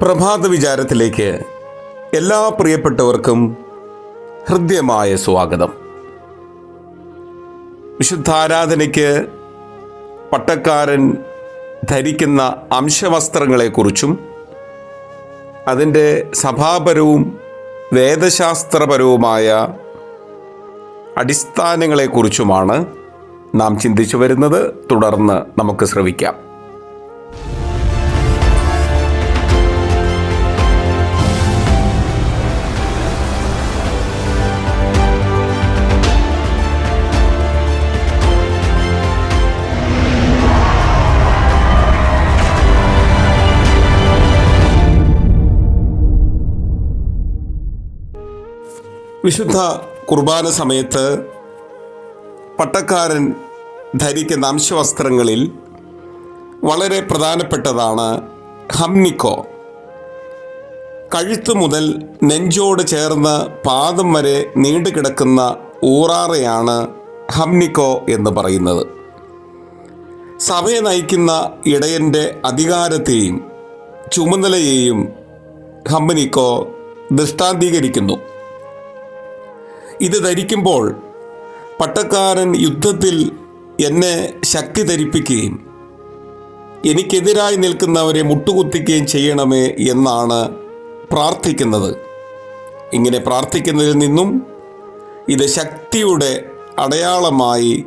പ്രഭാത വിചാരത്തിലേക്ക് എല്ലാ പ്രിയപ്പെട്ടവർക്കും ഹൃദ്യമായ സ്വാഗതം. വിശുദ്ധാരാധനയ്ക്ക് പട്ടക്കാരൻ ധരിക്കുന്ന അംശവസ്ത്രങ്ങളെക്കുറിച്ചും അതിന്റെ സഭാപരവും വേദശാസ്ത്രപരവുമായ അടിസ്ഥാനങ്ങളെക്കുറിച്ചുമാണ് നാം ചിന്തിച്ചു വരുന്നത്. തുടർന്ന് നമുക്ക് ശ്രവിക്കാം. വിശുദ്ധ കുർബാന സമയത്ത് പട്ടക്കാരൻ ധരിക്കുന്ന അംശവസ്ത്രങ്ങളിൽ വളരെ പ്രധാനപ്പെട്ടതാണ് ഹംനിക്കോ. കഴുത്തു മുതൽ നെഞ്ചോട് ചേർന്ന് പാദം വരെ നീണ്ടു കിടക്കുന്ന ഊറാറയാണ് ഹംനിക്കോ എന്ന് പറയുന്നത്. സഭയെ നയിക്കുന്ന ഇടയന്റെ അധികാരത്തെയും ചുമതലയെയും ഹംനിക്കോ ദൃഷ്ടാന്തീകരിക്കുന്നു. ഇത് ധരിക്കുമ്പോൾ പട്ടക്കാരൻ യുദ്ധത്തിൽ എന്നെ ശക്തി ധരിപ്പിക്കുകയും എനിക്കെതിരായി നിൽക്കുന്നവരെ മുട്ടുകുത്തിക്കുകയും ചെയ്യണമേ എന്നാണ് പ്രാർത്ഥിക്കുന്നത്. ഇങ്ങനെ പ്രാർത്ഥിക്കുന്നതിൽ നിന്നും ഇത് ശക്തിയുടെ അടയാളമായി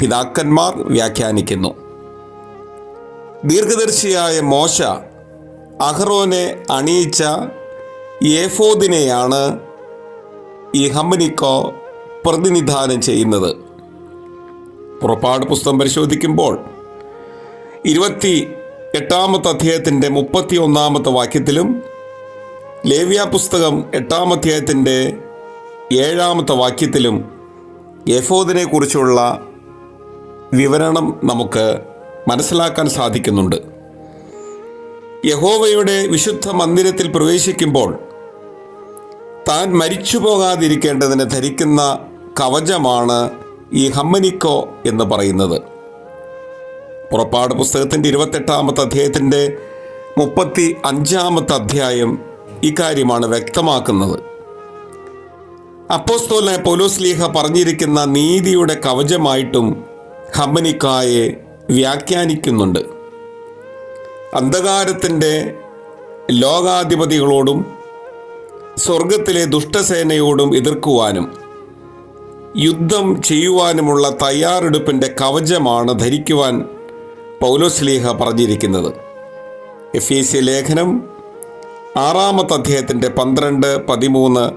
പിതാക്കന്മാർ വ്യാഖ്യാനിക്കുന്നു. ദീർഘദർശിയായ മോശ അഹ്റോനെ അണിയിച്ച ഏഫോദിനെയാണ് ഈ ഹമ്മനിക്കോ പ്രതിനിധാനം ചെയ്യുന്നത്? പുറപ്പാട് പുസ്തകം പരിശോധിക്കുമ്പോൾ ഇരുപത്തി എട്ടാമത്തെ അധ്യായത്തിന്റെ മുപ്പത്തി ഒന്നാമത്തെ വാക്യത്തിലും ലേവ്യ പുസ്തകം എട്ടാം അധ്യായത്തിന്റെ ഏഴാമത്തെ വാക്യത്തിലും യഫോദിനെ കുറിച്ചുള്ള വിവരണം നമുക്ക് മനസ്സിലാക്കാൻ സാധിക്കുന്നുണ്ട്. യഹോവയുടെ വിശുദ്ധ മന്ദിരത്തിൽ പ്രവേശിക്കുമ്പോൾ താൻ മരിച്ചു പോകാതിരിക്കേണ്ടതിന് ധരിക്കുന്ന കവചമാണ് ഈ ഹമ്മനിക്കോ എന്ന് പറയുന്നത്. പുറപ്പാട് പുസ്തകത്തിന്റെ ഇരുപത്തെട്ടാമത്തെ അധ്യായത്തിന്റെ മുപ്പത്തി അഞ്ചാമത്തെ അധ്യായം ഇക്കാര്യമാണ് വ്യക്തമാക്കുന്നത്. അപ്പോസ്തോലായ പൗലോസ്ലീഹ പറഞ്ഞിരിക്കുന്ന നീതിയുടെ കവചമായിട്ടും ഹമ്മനിക്കായെ വ്യാഖ്യാനിക്കുന്നുണ്ട്. അന്ധകാരത്തിന്റെ ലോകാധിപതികളോടും സ്വർഗത്തിലെ ദുഷ്ടസേനയോടും എതിർക്കുവാനും യുദ്ധം ചെയ്യുവാനുമുള്ള തയ്യാറെടുപ്പിന്റെ കവചമാണ് ധരിക്കുവാൻ പൗലോസ്ലീഹ പറഞ്ഞിരിക്കുന്നത്. എഫ് എ സി ലേഖനം ആറാമത്തെ അധ്യായത്തിന്റെ പന്ത്രണ്ട് പതിമൂന്ന്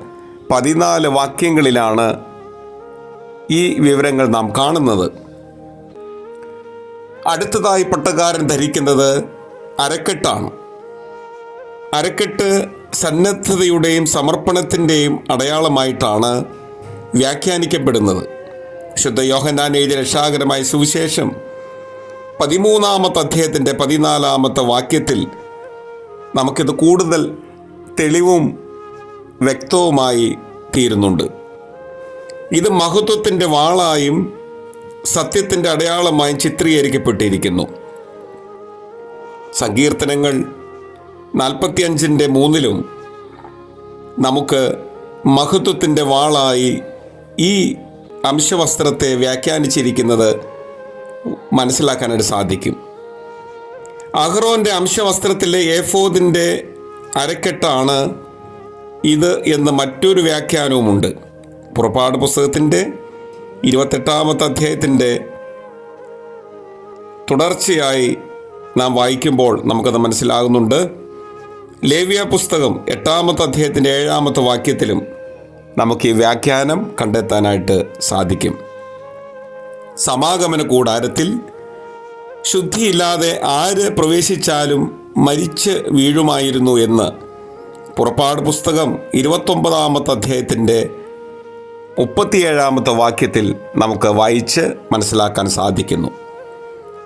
പതിനാല് വാക്യങ്ങളിലാണ് ഈ വിവരങ്ങൾ നാം കാണുന്നത്. അടുത്തതായി പട്ടക്കാരൻ ധരിക്കുന്നത് അരക്കെട്ടാണ്. അരക്കെട്ട് സന്നദ്ധതയുടെയും സമർപ്പണത്തിന്റെയും അടയാളമായിട്ടാണ് വ്യാഖ്യാനിക്കപ്പെടുന്നത്. ശുദ്ധ യോഹന്നാൻ എഴുതിയ രക്ഷാകരമായ സുവിശേഷം പതിമൂന്നാമത്തെ അധ്യായത്തിന്റെ പതിനാലാമത്തെ വാക്യത്തിൽ നമുക്കിത് കൂടുതൽ തെളിവും വ്യക്തവുമായി തീരുന്നുണ്ട്. ഇത് മഹത്വത്തിന്റെ വാളായും സത്യത്തിന്റെ അടയാളമായും ചിത്രീകരിക്കപ്പെട്ടിരിക്കുന്നു. സങ്കീർത്തനങ്ങൾ നാൽപ്പത്തിയഞ്ചിന്റെ മൂന്നിലും നമുക്ക് മഹത്വത്തിന്റെ വാളായി ഈ അംശവസ്ത്രത്തെ വ്യാഖ്യാനിച്ചിരിക്കുന്നത് മനസ്സിലാക്കാനായിട്ട് സാധിക്കും. അഹ്റോന്റെ അംശവസ്ത്രത്തിലെ ഏഫോദിന്റെ അരക്കെട്ടാണ് ഇത് എന്ന് മറ്റൊരു വ്യാഖ്യാനവുമുണ്ട്. പുറപ്പാട് പുസ്തകത്തിന്റെ ഇരുപത്തെട്ടാമത്തെ അധ്യായത്തിന്റെ തുടർച്ചയായി നാം വായിക്കുമ്പോൾ നമുക്കത് മനസ്സിലാകുന്നുണ്ട്. ലേവ്യ പുസ്തകം എട്ടാമത്തെ അധ്യായത്തിന്റെ ഏഴാമത്തെ വാക്യത്തിലും നമുക്ക് ഈ വ്യാഖ്യാനം കണ്ടെത്താനായിട്ട് സാധിക്കും. സമാഗമന കൂടാരത്തിൽ ശുദ്ധിയില്ലാതെ ആര് പ്രവേശിച്ചാലും മരിച്ച് വീഴുമായിരുന്നു എന്ന് പുറപ്പാട് പുസ്തകം ഇരുപത്തൊമ്പതാമത്തെ അധ്യായത്തിന്റെ മുപ്പത്തിയേഴാമത്തെ വാക്യത്തിൽ നമുക്ക് വായിച്ച് മനസ്സിലാക്കാൻ സാധിക്കുന്നു.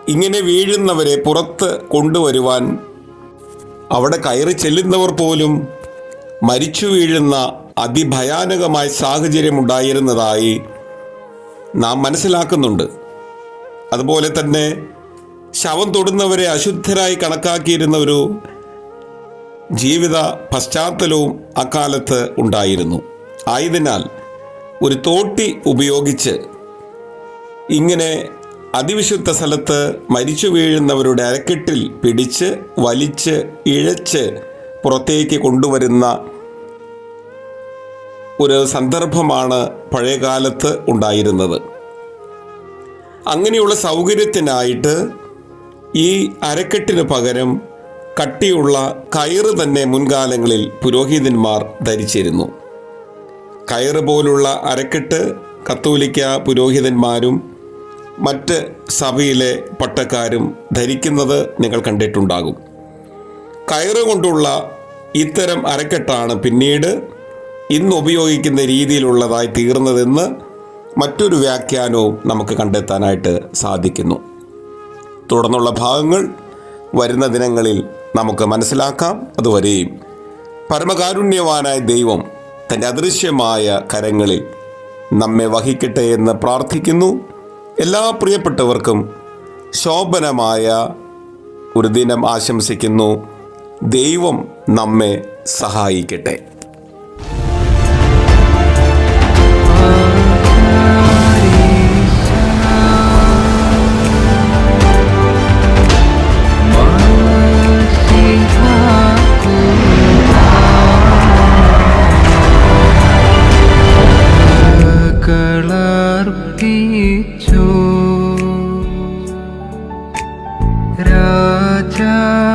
ഇങ്ങനെ വീഴുന്നവരെ പുറത്ത് കൊണ്ടുവരുവാൻ അവിടെ കയറി ചെല്ലുന്നവർ പോലും മരിച്ചു വീഴുന്ന അതിഭയാനകമായ സാഹചര്യം ഉണ്ടായിരുന്നതായി നാം മനസ്സിലാക്കുന്നുണ്ട്. അതുപോലെ തന്നെ ശവം തൊടുന്നവരെ അശുദ്ധരായി കണക്കാക്കിയിരുന്ന ഒരു ജീവിത പശ്ചാത്തലവും അക്കാലത്ത് ഉണ്ടായിരുന്നു. ആയതിനാൽ ഒരു തോട്ടി ഉപയോഗിച്ച് ഇങ്ങനെ അതിവിശുദ്ധ സ്ഥലത്ത് മരിച്ചു വീഴുന്നവരുടെ അരക്കെട്ടിൽ പിടിച്ച് വലിച്ച് ഇഴച്ച് പുറത്തേക്ക് കൊണ്ടുവരുന്ന ഒരു സന്ദർഭമാണ് പഴയകാലത്ത് ഉണ്ടായിരുന്നത്. അങ്ങനെയുള്ള സൗകര്യത്തിനായിട്ട് ഈ അരക്കെട്ടിന് പകരം കട്ടിയുള്ള കയറ് തന്നെ മുൻകാലങ്ങളിൽ പുരോഹിതന്മാർ ധരിച്ചിരുന്നു. കയറ് പോലുള്ള അരക്കെട്ട് കത്തോലിക്ക പുരോഹിതന്മാരും മറ്റ് സഭയിലെ പട്ടക്കാരും ധരിക്കുന്നത് നിങ്ങൾ കണ്ടിട്ടുണ്ടാകും. കയറ് കൊണ്ടുള്ള ഇത്തരം അരക്കെട്ടാണ് പിന്നീട് ഇന്ന് ഉപയോഗിക്കുന്ന രീതിയിലുള്ളതായി തീർന്നതെന്ന് മറ്റൊരു വ്യാഖ്യാനവും നമുക്ക് കണ്ടെത്താനായിട്ട് സാധിക്കുന്നു. തുടർന്നുള്ള ഭാഗങ്ങൾ വരുന്ന ദിനങ്ങളിൽ നമുക്ക് മനസ്സിലാക്കാം. അതുവരെയും പരമകാരുണ്യവാനായ ദൈവം തന്റെ അദൃശ്യമായ കരങ്ങളിൽ നമ്മെ വഹിക്കട്ടെ എന്ന് പ്രാർത്ഥിക്കുന്നു. എല്ലാ പ്രിയപ്പെട്ടവർക്കും ശോഭനമായ ഒരു ദിനം ആശംസിക്കുന്നു. ദൈവം നമ്മെ സഹായിക്കട്ടെ. Yeah.